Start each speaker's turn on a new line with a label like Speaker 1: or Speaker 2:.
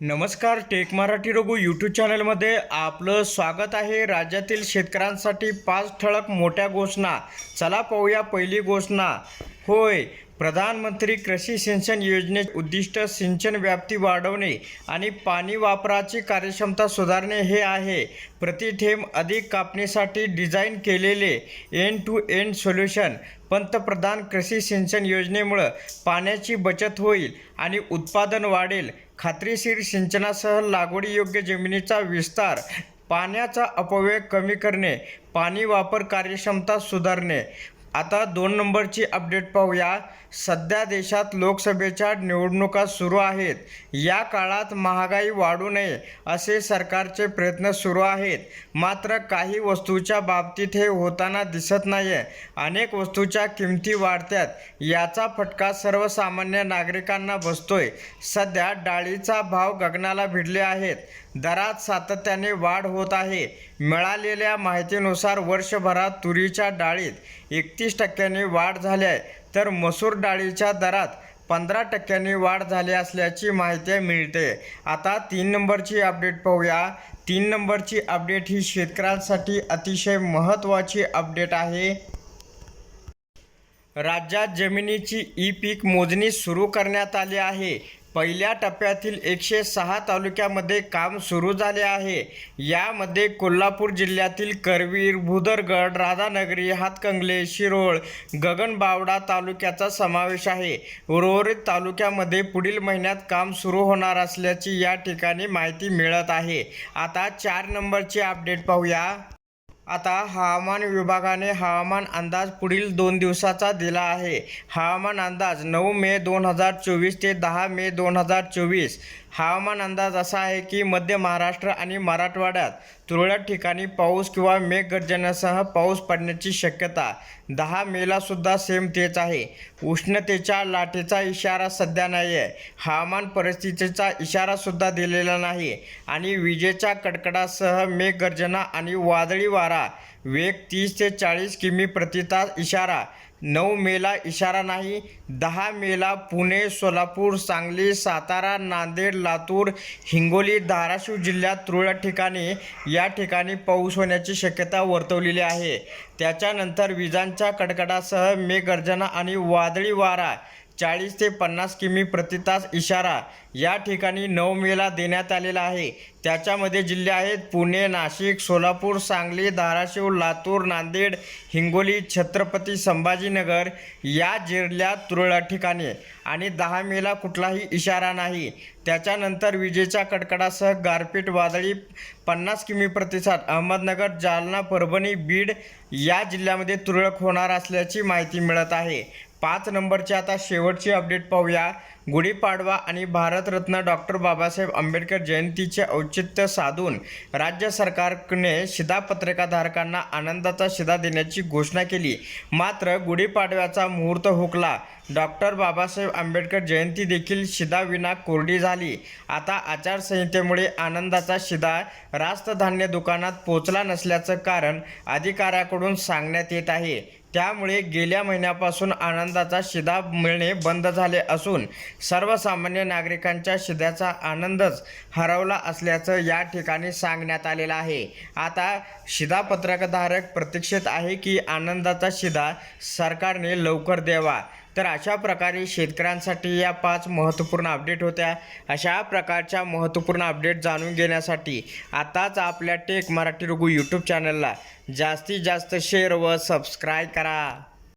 Speaker 1: नमस्कार take Marathi Raghu YouTube चॅनलमध्ये आपलं स्वागत आहे. राज्यातील शेतकऱ्यांसाठी पाच ठळक मोठ्या घोषणा. चला पाहूया पहिली घोषणा. होय प्रधानमंत्री कृषी सिंचन योजने उद्दिष्ट सिंचन व्याप्ती वाढवणे आणि पाणी वापराची कार्यक्षमता सुधारणे हे आहे. प्रति थेंब अधिक कापणीसाठी डिझाईन केलेले एंड टू एंड सोल्युशन पंतप्रधान कृषी सिंचन योजनेमुळं पाण्याची बचत होईल आणि उत्पादन वाढेल. खात्रीशीर सिंचनासह लागवडीयोग्य जमिनीचा विस्तार पाण्याचा अपव्यय कमी करणे पाणी वापर कार्यक्षमता सुधारणे. आता दोन नंबरची अपडेट पाहूया. सध्या देशात लोकसभेच्या निवडणुका सुरू आहेत. या काळात महागाई वाढू नये असे सरकारचे प्रयत्न सुरू आहेत. मात्र काही वस्तूच्या बाबतीत हे होताना दिसत नाही आहे अनेक वस्तूच्या किमती वाढत्यात. याचा फटका सर्वसामान्य नागरिकांना बसतोय. सध्या डाळीचा भाव गगनाला भिडले आहेत. दरात सातत्याने वाढ होत आहे. मिळालेल्या माहितीनुसार वर्षभरात तुरीच्या डाळीत एकतीस टक्क्यांनी वाढ झाली आहे. तर मसूर डाळीच्या दरात पंधरा टक्क्यांनी वाढ झाली असल्याची माहिती मिळते. आता तीन नंबरची अपडेट पाहूया. तीन नंबरची अपडेट ही शेतकऱ्यांसाठी अतिशय महत्त्वाची अपडेट आहे. राज्यात जमिनीची ई पीक मोजणी सुरू करण्यात आली आहे. पहिल्या टप्प्यातील एकशे सहा तालुक्यामध्ये काम सुरू झाले आहे. यामध्ये कोल्हापूर जिल्ह्यातील करवीर भुदरगड राधानगरी हातकंगले शिरोळ गगनबावडा तालुक्याचा समावेश आहे. उर्वरित तालुक्यामध्ये पुढील महिन्यात काम सुरू होणार असल्याची या ठिकाणी माहिती मिळत आहे. आता चार नंबरची अपडेट पाहूया. आता हवामान विभागाने हवामान अंदाज पुढील दोन दिवसाचा दिला आहे. हवामान अंदाज नऊ मे दोन हजार चोवीस ते दहा मे दोन हजार चोवीस. हवामान अंदाज असा आहे की मध्य महाराष्ट्र आणि मराठवाड्यात तुरळक ठिकाणी पाऊस किंवा मेघगर्जनासह पाऊस पडण्याची शक्यता. दहा मेला सुद्धा सेम तेच आहे. उष्णतेच्या लाटेचा इशारा सध्या नाही आहे हवामान परिस्थितीचा इशारा सुद्धा दिलेला नाही. आणि विजेच्या कडकडासह मेघगर्जना आणि वादळी वारा. वेग तीस ते चाळीस किमी प्रति तास इशारा. नऊ मेला इशारा नाही दहा मेला पुणे सोलापूर सांगली सातारा नांदेड लातूर हिंगोली धाराशिव जिल्ह्यात तुरळक ठिकाणी या ठिकाणी पाऊस होण्याची शक्यता वर्तवलेली आहे. त्याच्यानंतर विजांच्या कडकडासह मेघगर्जना आणि वादळी वारा चाळीस ते पन्नास किमी प्रति तास इशारा या ठिकाणी नऊ मेला देण्यात आलेला आहे. त्याच्यामध्ये जिल्हे आहेत पुणे नाशिक सोलापूर सांगली धाराशिव लातूर नांदेड हिंगोली छत्रपती संभाजीनगर या जिल्ह्यात तुरळक ठिकाणी आणि दहा मेला कुठलाही इशारा नाही. त्याच्यानंतर विजेच्या कडकडासह गारपीट वादळी पन्नास किमी प्रतिसाद अहमदनगर जालना परभणी बीड या जिल्ह्यामध्ये तुरळक होणार असल्याची माहिती मिळत आहे. पाच नंबरची आता शेवटची अपडेट पाहूया. गुढीपाडवा आणि भारतरत्न डॉक्टर बाबासाहेब आंबेडकर जयंतीचे औचित्य साधून राज्य सरकारने शिधापत्रिकाधारकांना आनंदाचा शिधा देण्याची घोषणा केली. मात्र गुढीपाडव्याचा मुहूर्त हुकला. डॉक्टर बाबासाहेब आंबेडकर जयंती देखील शिधाविना कोरडी झाली. आता आचारसंहितेमुळे आनंदाचा शिधा रास्त धान्य दुकानात पोचला नसल्याचं कारण अधिकाऱ्याकडून सांगण्यात येत आहे. त्यामुळे गेल्या महिन्यापासून आनंदाचा शिधा मिळणे बंद झाले असून सर्वसामान्य नागरिकांच्या शिध्याचा आनंदच हरवला असल्याचं या ठिकाणी सांगण्यात आलेलं आहे. आता शिधापत्रकधारक प्रतीक्षित आहे की आनंदाचा शिधा सरकारने लवकर द्यावा. तर अशा प्रकारे शेतकऱ्यांसाठी या पाच महत्त्वपूर्ण अपडेट होत्या. अशा प्रकारच्या महत्त्वपूर्ण अपडेट जाणून घेण्यासाठी आताच आपल्या टेक मराठी रघु यूट्यूब चॅनलला जास्तीत जास्त शेअर व सबस्क्राईब करा.